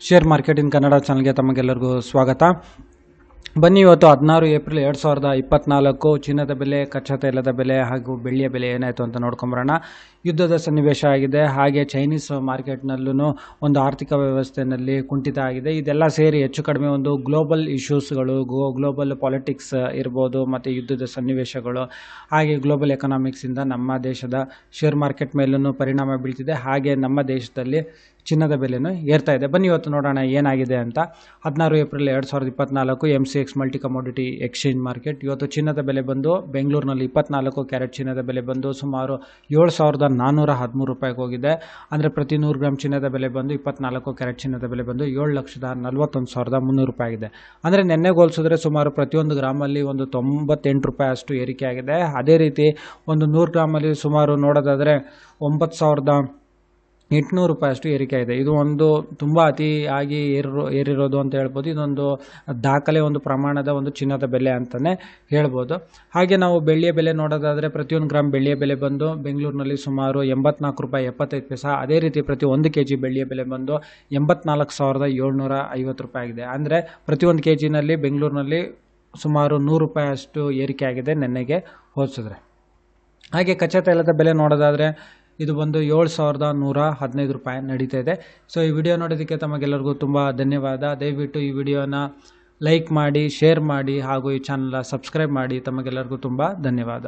Share market in Kannada ಚಾನಲ್ಗೆ ತಮಗೆಲ್ಲರಿಗೂ ಸ್ವಾಗತ. ಬನ್ನಿ ಇವತ್ತು ಹದಿನಾರು ಏಪ್ರಿಲ್ ಎರಡು ಸಾವಿರದ ಇಪ್ಪತ್ನಾಲ್ಕು. ಚಿನ್ನದ ಬೆಲೆ, ಕಚ್ಚಾ ತೈಲದ ಬೆಲೆ ಹಾಗೂ ಬೆಳ್ಳಿಯ ಬೆಲೆ ಏನಾಯಿತು ಅಂತ ನೋಡ್ಕೊಂಬರೋಣ. ಯುದ್ಧದ ಸನ್ನಿವೇಶ ಆಗಿದೆ. ಹಾಗೆ ಚೈನೀಸ್ ಮಾರ್ಕೆಟ್ನಲ್ಲೂ ಒಂದು ಆರ್ಥಿಕ ವ್ಯವಸ್ಥೆಯಲ್ಲಿ ಕುಂಠಿತ ಆಗಿದೆ. ಇದೆಲ್ಲ ಸೇರಿ ಹೆಚ್ಚು ಕಡಿಮೆ ಒಂದು ಗ್ಲೋಬಲ್ ಇಶ್ಯೂಸ್ಗಳು, ಗೋ, ಗ್ಲೋಬಲ್ ಪಾಲಿಟಿಕ್ಸ್ ಇರ್ಬೋದು, ಮತ್ತು ಯುದ್ಧದ ಸನ್ನಿವೇಶಗಳು, ಹಾಗೆ ಗ್ಲೋಬಲ್ ಎಕನಾಮಿಕ್ಸಿಂದ ನಮ್ಮ ದೇಶದ ಶೇರ್ ಮಾರ್ಕೆಟ್ ಮೇಲೂ ಪರಿಣಾಮ ಬೀಳ್ತಿದೆ. ಹಾಗೆ ನಮ್ಮ ದೇಶದಲ್ಲಿ ಚಿನ್ನದ ಬೆಲೆನೂ ಏರ್ತಾ ಇದೆ. ಬನ್ನಿ ಇವತ್ತು ನೋಡೋಣ ಏನಾಗಿದೆ ಅಂತ. ಹದಿನಾರು ಏಪ್ರಿಲ್ ಎರಡು ಸಾವಿರದ ಇಪ್ಪತ್ನಾಲ್ಕು M C X multi commodity exchange market ಇವತ್ತು ಚಿನ್ನದ ಬೆಲೆ ಬಂದು ಬೆಂಗಳೂರಿನಲ್ಲಿ ಇಪ್ಪತ್ನಾಲ್ಕು, ಕ್ಯಾರೆಟ್ ಚಿನ್ನದ ಬೆಲೆ ಬಂದು ಸುಮಾರು ಏಳು ಸಾವಿರದ ನಾನ್ನೂರ ಹದಿಮೂರು ರೂಪಾಯಿಗೆ ಹೋಗಿದೆ. ಅಂದರೆ ಪ್ರತಿ ನೂರು ಗ್ರಾಮ್ ಚಿನ್ನದ ಬೆಲೆ ಬಂದು ಇಪ್ಪತ್ನಾಲ್ಕು, ಕ್ಯಾರೆಟ್ ಚಿನ್ನದ ಬೆಲೆ ಬಂದು ಏಳು ಲಕ್ಷದ ನಲ್ವತ್ತೊಂದು ಸಾವಿರದ ಮುನ್ನೂರು ರೂಪಾಯಿ ಆಗಿದೆ ಅಂದರೆ ನೆನ್ನೆ ಹೋಲಿಸಿದ್ರೆ ಸುಮಾರು ಪ್ರತಿಯೊಂದು ಗ್ರಾಮಲ್ಲಿ ಒಂದು ತೊಂಬತ್ತೆಂಟು ರೂಪಾಯಿ ಅಷ್ಟು ಏರಿಕೆ ಆಗಿದೆ. ಅದೇ ರೀತಿ ಒಂದು ನೂರು ಗ್ರಾಮಲ್ಲಿ ಸುಮಾರು ನೋಡೋದಾದರೆ ಒಂಬತ್ತು ಸಾವಿರದ ಎಂಟುನೂರು ರೂಪಾಯಿ ಅಷ್ಟು ಏರಿಕೆ ಇದೆ. ಇದು ಒಂದು ತುಂಬ ಅತಿ ಆಗಿ ಏರಿರೋ, ಏರಿರೋದು ಅಂತ ಹೇಳ್ಬೋದು. ಇದೊಂದು ದಾಖಲೆ, ಒಂದು ಪ್ರಮಾಣದ ಒಂದು ಚಿನ್ನದ ಬೆಲೆ ಅಂತಲೇ ಹೇಳ್ಬೋದು. ಹಾಗೆ ನಾವು ಬೆಳ್ಳಿಯ ಬೆಲೆ ನೋಡೋದಾದರೆ ಪ್ರತಿಯೊಂದು ಗ್ರಾಮ್ ಬೆಳ್ಳಿಯ ಬೆಲೆ ಬಂದು ಬೆಂಗಳೂರಿನಲ್ಲಿ ಸುಮಾರು ಎಂಬತ್ನಾಲ್ಕು ರೂಪಾಯಿ ಎಪ್ಪತ್ತೈದು ಪೈಸೆ. ಅದೇ ರೀತಿ ಪ್ರತಿ ಒಂದು ಕೆ ಜಿ ಬೆಳ್ಳಿಯ ಬೆಲೆ ಬಂದು ಎಂಬತ್ನಾಲ್ಕು ಸಾವಿರದ ಏಳ್ನೂರ ಐವತ್ತು ರೂಪಾಯಿ ಆಗಿದೆ. ಅಂದರೆ ಪ್ರತಿಯೊಂದು ಕೆ ಜಿನಲ್ಲಿ ಬೆಂಗಳೂರಿನಲ್ಲಿ ಸುಮಾರು ನೂರು ರೂಪಾಯಿ ಅಷ್ಟು ಏರಿಕೆ ಆಗಿದೆ ನೆನ್ನೆಗೆ ಹೋಲಿಸಿದ್ರೆ. ಹಾಗೆ ಕಚ್ಚಾ ತೈಲದ ಬೆಲೆ ನೋಡೋದಾದರೆ ಇದು ಬಂದು ಏಳು ಸಾವಿರದ ನೂರ ಹದಿನೈದು ರೂಪಾಯಿ ನಡೀತಾ ಇದೆ. ಸೊ ಈ ವಿಡಿಯೋ ನೋಡೋದಕ್ಕೆ ತಮಗೆಲ್ಲರಿಗೂ ತುಂಬ ಧನ್ಯವಾದ. ದಯವಿಟ್ಟು ಈ ವಿಡಿಯೋನ ಲೈಕ್ ಮಾಡಿ ಶೇರ್ ಮಾಡಿ ಹಾಗೂ ಈ ಚಾನಲ್ನ ಸಬ್ಸ್ಕ್ರೈಬ್ ಮಾಡಿ. ತಮಗೆಲ್ಲರಿಗೂ ತುಂಬ ಧನ್ಯವಾದ.